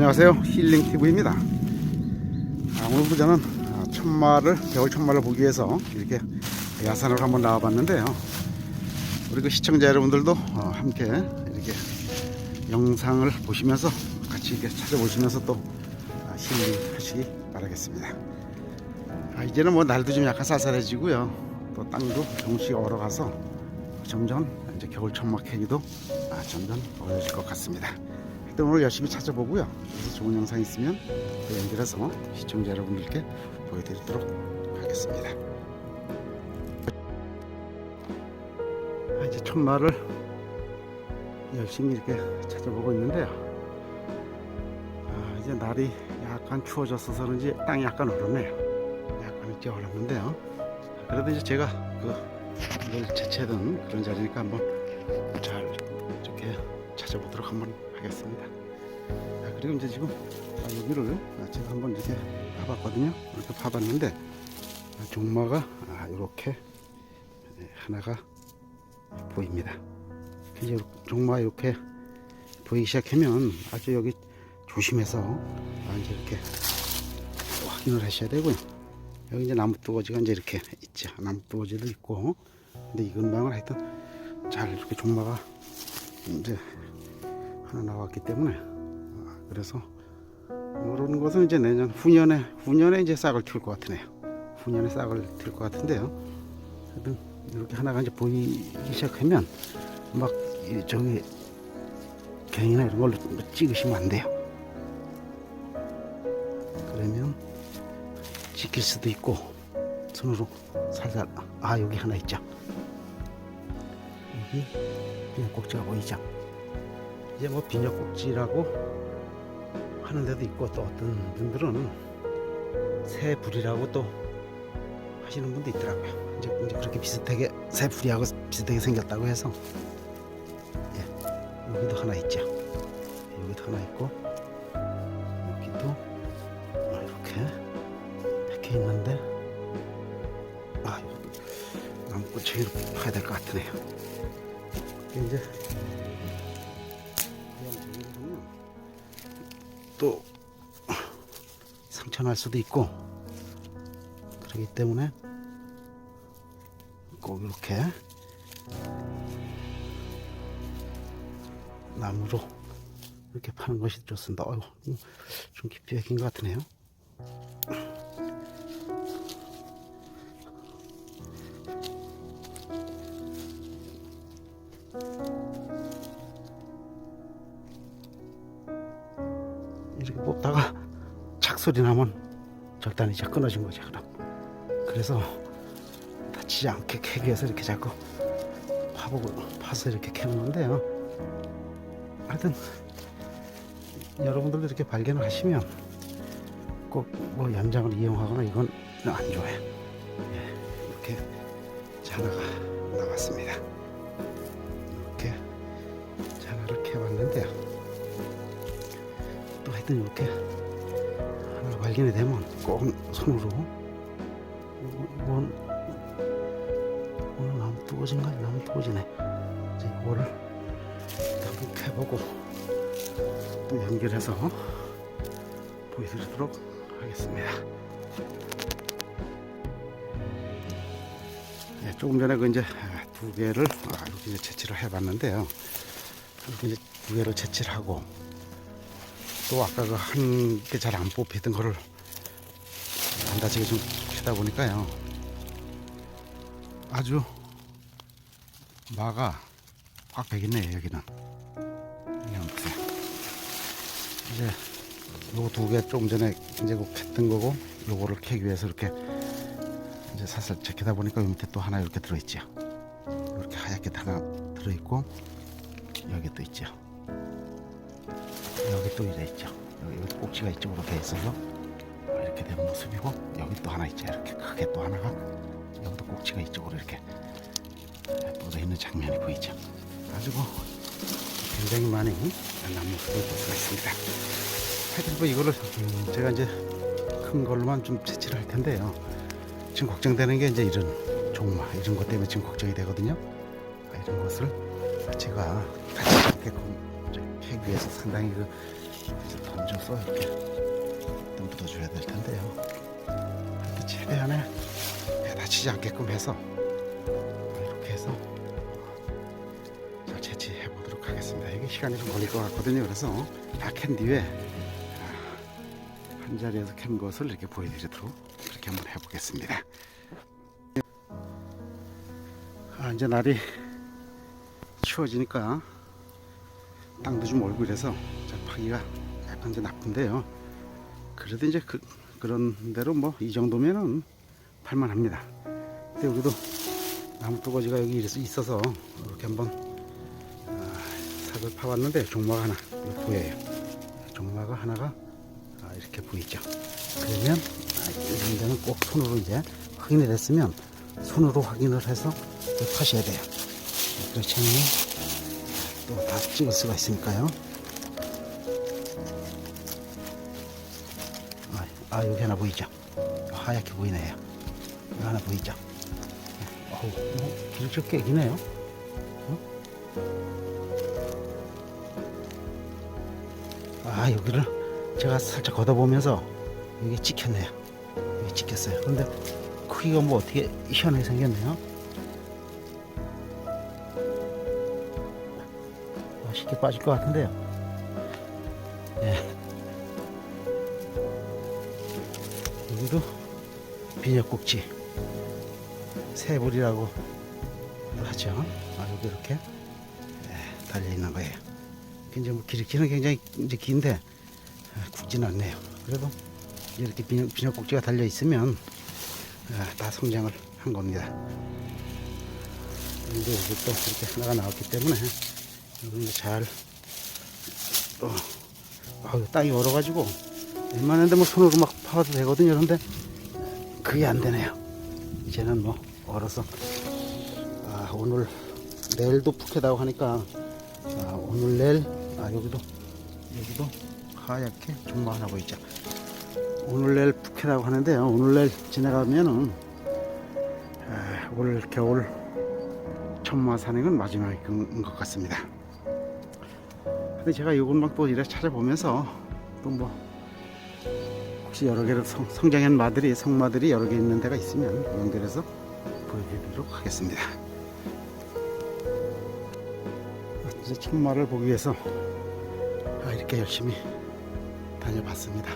안녕하세요. 힐링TV입니다. 아, 오늘 부자는 아, 천마를 겨울 천마를 보기 위해서 이렇게 야산을 한번 나와봤는데요. 우리 그 시청자 여러분들도 어, 함께 이렇게 영상을 보시면서 같이 이렇게 찾아보시면서 또 아, 힐링 하시기 바라겠습니다. 아, 이제는 뭐 날도 좀 약간 쌀쌀해지고요. 또 땅도 조금씩 얼어가서 점점 이제 겨울 천마 캐기도 아, 점점 어려질 것 같습니다 오늘 열심히 찾아보고요. 그래서 좋은 영상 있으면 또 연결해서 시청자 여러분들께 보여드리도록 하겠습니다. 아, 이제 천마를 열심히 이렇게 찾아보고 있는데요. 아, 이제 날이 약간 추워져서 그런지 땅이 약간 얼었네요. 약간 이제 얼었는데요. 그래도 이제 제가 그늘 채채던 그런 자리니까 한번 잘 이렇게 찾아보도록 한번 하겠습니다. 자, 그리고 이제 지금 아, 여기를 아, 제가 한번 이렇게 파봤거든요. 이렇게 파봤는데 아, 종마가 아, 이렇게 하나가 보입니다. 이제 종마 이렇게 보이기 시작하면 아주 여기 조심해서 아, 이제 이렇게 확인을 하셔야 되고요. 여기 이제 나무 두거지가 이제 이렇게 있죠. 나무 두거지도 있고, 근데 이 근방은 하여튼 잘 이렇게 종마가 이제 하나 나왔기 때문에 아, 그래서 이런 것은 이제 내년 후년에 후년에 이제 싹을 틔울 것 같으네요. 후년에 싹을 틔울 것 같은데요. 하여튼 이렇게 하나가 이제 보이기 시작하면 막이 저기 경이나 이런 걸로 찍으시면 안 돼요. 그러면 찍힐 수도 있고 손으로 살살 아 여기 하나 있죠. 여기 그냥 꼭지가 보이죠. 이제 뭐 비녀꼭지라고 하는 데도 있고 또 어떤 분들은 새불이라고 또 하시는 분도 있더라고요. 이제, 이제 그렇게 비슷하게 새불이하고 비슷하게 생겼다고 해서 예, 여기도 하나 있죠. 여기도 하나 있고 여기도 아, 이렇게 이렇게 있는데 아 나무꽃이 이렇게 파야 될 것 같으네요. 이제 또 상처 날 수도 있고 그렇기 때문에 꼭 이렇게 나무로 이렇게 파는 것이 좋습니다. 어이구, 좀 깊이가 긴것 같으네요. 뽑다가 착 소리 나면 적당히 이제 끊어진 거죠 그럼. 그래서 다치지 않게 캐기 위해서 이렇게 자꾸 파보고 파서 이렇게 캐는 건데요. 하여튼 여러분들도 이렇게 발견을 하시면 꼭 뭐 연장을 이용하거나 이건 안 좋아요. 예, 이렇게 자나가 나왔습니다. 이렇게 자나를 캐봤는데요 또 하여튼 이렇게 하나 발견이 되면 꼭 손으로. 이건 오늘 나무 두거지인가? 나무 두거지네. 이제 이거를 한번 캐보고 또 연결해서 보여드리도록 하겠습니다. 네, 조금 전에 그 이제 두 개를 아, 이렇게 채취를 해봤는데요. 이렇게 두 개를 채취를 하고 또 아까 그 한 개 잘 안 뽑히던 거를 안 다치게 좀 피다 보니까요. 아주 마가 꽉 배겠네요 여기는. 여기 한번 보세요 이제 요거 두 개 조금 전에 이제 그 캤던 거고 요거를 캐기 위해서 이렇게 이제 살살 제끼다 보니까 요 밑에 또 하나 이렇게 들어있죠. 이렇게 하얗게 하나 들어있고 여기 또 있죠 여기 또 이래 있죠. 여기, 여기 꼭지가 이쪽으로 돼 있어서 이렇게 된 모습이고 여기 또 하나 있죠. 이렇게 크게 또 하나가 여기도 꼭지가 이쪽으로 이렇게 뻗어 있는 장면이 보이죠. 가지고 굉장히 많이 모습을 볼 수가 있습니다. 하여튼 뭐 이거를 음, 제가 이제 큰 걸로만 좀 채취를 할 텐데요. 지금 걱정되는 게 이제 이런 종마 이런 것 때문에 지금 걱정이 되거든요. 아, 이런 것을 제가 다치지 않게끔 위해서 상당히 그 던져서 이렇게 좀 묻어줘야 될 텐데요. 배 다치지 않게끔 해서 이렇게 해서 잘 채취해 보도록 하겠습니다. 이게 시간이 좀 걸릴 것 같거든요. 그래서 다캔 뒤에 아, 한 자리에서 캔 것을 이렇게 보여드리도록 그렇게 한번 해보겠습니다. 아, 이제 날이 추워지니까 땅도 좀 얼고 이래서 자, 파기가 약간 이제 나쁜데요. 그래도 이제 그, 그런 대로 뭐 이 정도면은 팔만합니다. 근데 여기도 나무 두거지가 여기 있어서 이렇게 한번 아, 삭을 파봤는데 종마가 하나 보여요. 종마가 하나가 아, 이렇게 보이죠. 그러면 아, 이런 데는 꼭 손으로 이제 확인이 됐으면 손으로 확인을 해서 파셔야 돼요. 그렇지 않으면 또다 찍을 수가 있으니까요. 아, 아, 여기 하나 보이죠? 하얗게 보이네요. 여기 하나 보이죠? 어우, 뭐, 길쭉 꽤 기네요. 어? 아, 여기를 제가 살짝 걷어보면서 여기 찍혔네요. 여기 찍혔어요. 근데 크기가 뭐 어떻게 희한하게 생겼네요. 쉽게 빠질 것 같은데요. 예. 여기도 비녀꼭지 새불이라고 하죠. 아, 여기 이렇게 예, 달려 있는 거예요. 이제 뭐 길, 길은 굉장히 이제 긴데 아, 굵지는 않네요. 그래도 이렇게 비녀, 비녀꼭지가 달려 있으면 아, 다 성장을 한 겁니다. 근데 여기 또 이렇게 하나가 나왔기 때문에 이제 잘 또, 아유, 땅이 얼어가지고 웬만한데 뭐 손으로 막 파도 되거든요. 그런데 그게 안 되네요. 이제는 뭐 얼어서 아, 오늘 내일도 푹하다고 하니까 아, 오늘 내일 아 여기도 여기도 하얗게 종마 하나 보이죠. 오늘 내일 푹하다고 하는데요. 오늘 내일 지나가면은 아, 올 겨울 천마 산행은 마지막인 것 같습니다. 근데 제가 이곳만 또 이래 찾아보면서 또 뭐 혹시 여러 개의 성, 성장한 마들이 성마들이 여러 개 있는 데가 있으면 연결해서 보여드리도록 하겠습니다. 이제 천마를 보기 위해서 아, 이렇게 열심히 다녀봤습니다.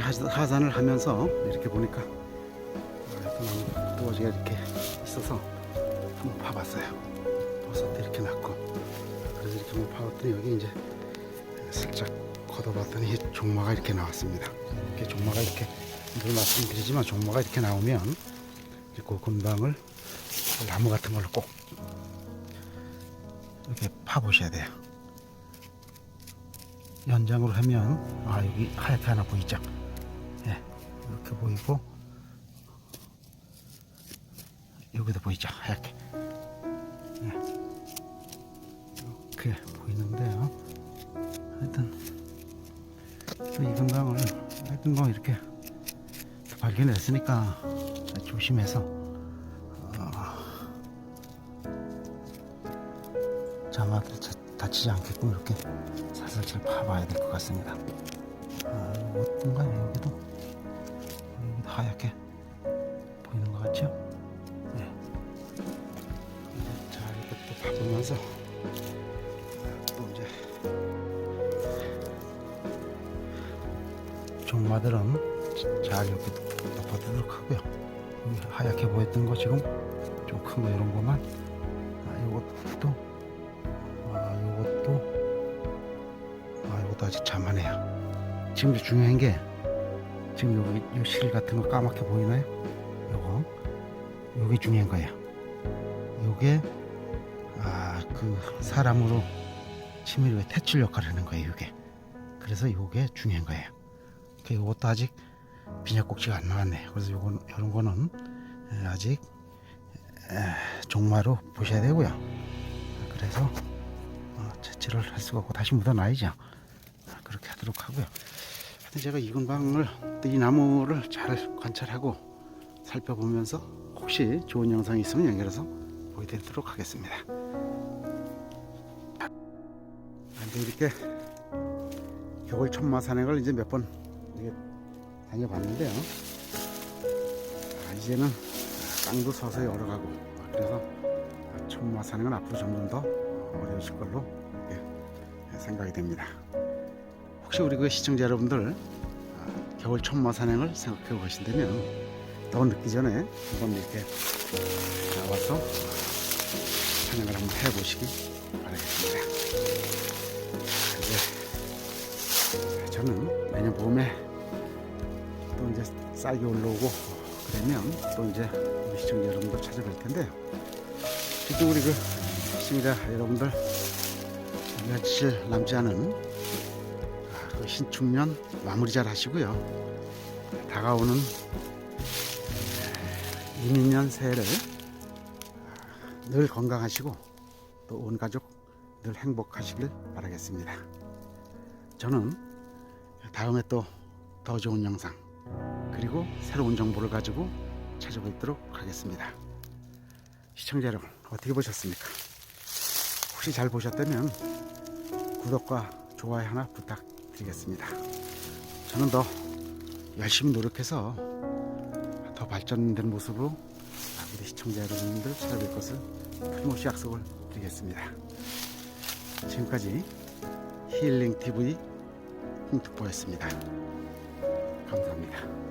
하- 하산을 하면서 이렇게 보니까 아, 나무 두어지가 이렇게 있어서 한번 봐봤어요. 버섯도 이렇게 났 한번 파봤더니 여기 이제 살짝 걷어봤더니 종마가 이렇게 나왔습니다. 이렇게 종마가 이렇게 늘 말씀드리지만 종마가 이렇게 나오면 그 근방을 나무 같은 걸로 꼭 이렇게 파보셔야 돼요. 연장으로 하면 아 여기 하얗게 하나 보이죠? 예, 이렇게 보이고 여기도 보이죠? 하얗게 예, 이렇게 보이는데요. 하여튼 또이 근방을 하여튼 뭐 이렇게 발견했으니까 조심해서 어, 자마들 다치지 않게끔 이렇게 살살 잘 파봐야 될 것 같습니다. 아, 어떤가요? 여기도 여기도 하얗게 보이는 것 같죠? 네. 잘 이렇게 또 봐보면서 종마들은 잘 이렇게 덮어두도록 하고요. 여기 하얗게 보였던 거 지금 좀 큰 거 이런 거만 아, 요것도 아, 요것도 아, 요것도 아직 잠하네요. 지금 중요한 게 지금 여기 요실 같은 거 까맣게 보이나요? 요거 요게 중요한 거예요. 요게 아, 그 사람으로 치밀의 퇴출 역할을 하는 거예요, 요게. 그래서 요게 중요한 거예요. 그 요것도 아직 비녀꼭지가 안 나왔네요. 그래서 요건 이런 거는 에, 아직 에, 종마로 보셔야 되고요. 그래서 어, 채취를 할 수가 없고 다시 묻어놔야죠. 아, 그렇게 하도록 하고요. 하여튼 제가 이 근 방을 또이 나무를 잘 관찰하고 살펴보면서 혹시 좋은 영상이 있으면 연결해서 보여드리도록 하겠습니다. 아, 이렇게 겨울 천마 산행을 이제 몇번 이게 다녀봤는데요. 아, 이제는 땅도 서서히 얼어가고 그래서 천마 산행은 앞으로 점점 더 어려우실 걸로 예, 생각이 됩니다. 혹시 우리 그 시청자 여러분들 아, 겨울 천마 산행을 생각해 보신다면 더 늦기 전에 한번 이렇게 나와서 산행을 한번 해보시기 바라겠습니다. 이제 저는 내년 봄에 또 이제 쌀이 올라오고 그러면 또 이제 우리 시청자 여러분들 찾아뵐 텐데요. 지금 우리 그 시청자 여러분들 며칠 남지 않은 아, 그 신축년 마무리 잘 하시고요. 다가오는 이민년 새해를 아, 늘 건강하시고 또 온 가족 늘 행복하시길 바라겠습니다. 저는 다음에 또 더 좋은 영상 그리고 새로운 정보를 가지고 찾아뵙도록 하겠습니다. 시청자 여러분 어떻게 보셨습니까? 혹시 잘 보셨다면 구독과 좋아요 하나 부탁드리겠습니다. 저는 더 열심히 노력해서 더 발전된 모습으로 우리 시청자 여러분들 찾아뵐 것을 틀림없이 약속을 드리겠습니다. 지금까지 힐링 TV 홍특보였습니다. 감사합니다.